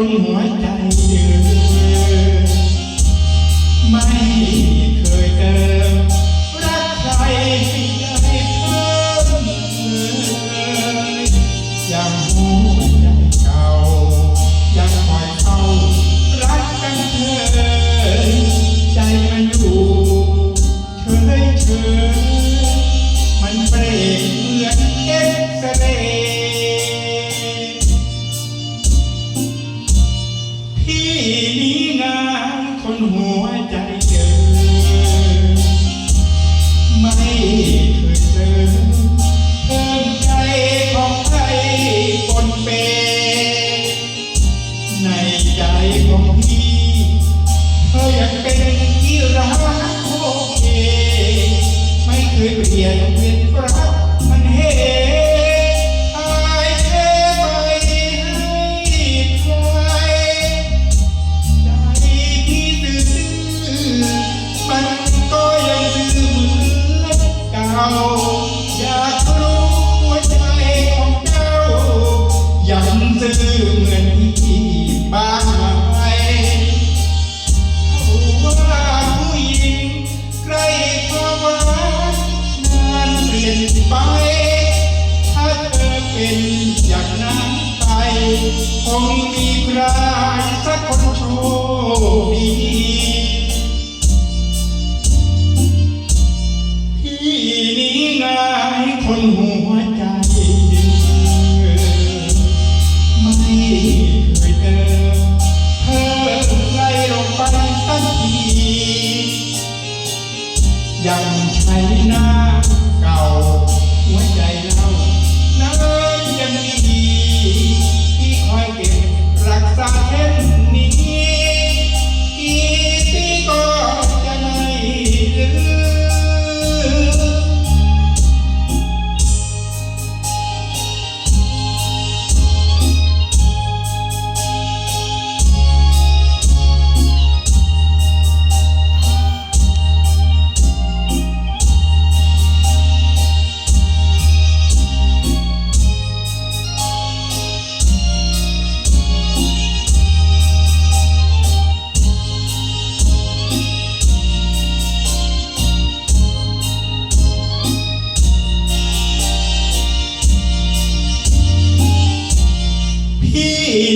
คนหัวใจเดือดไม่ เปลี่ยนเป็นรักมันเหหายเทไปให้ใครใจที่ซื่อๆมันก็ยังซื่อเหมือนเก่าอยากรู้หัวใจของเจ้ายังซื่อ คงมีใครสักคนโชคดีที่นี้งายคนหัวใจ ไม่เคยเจพิ่มไล่ลงไปสักทียังใช้หน้าเก่าหัวใจเรานั้นยังมี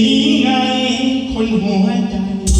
นี้ไง คนหัวใจ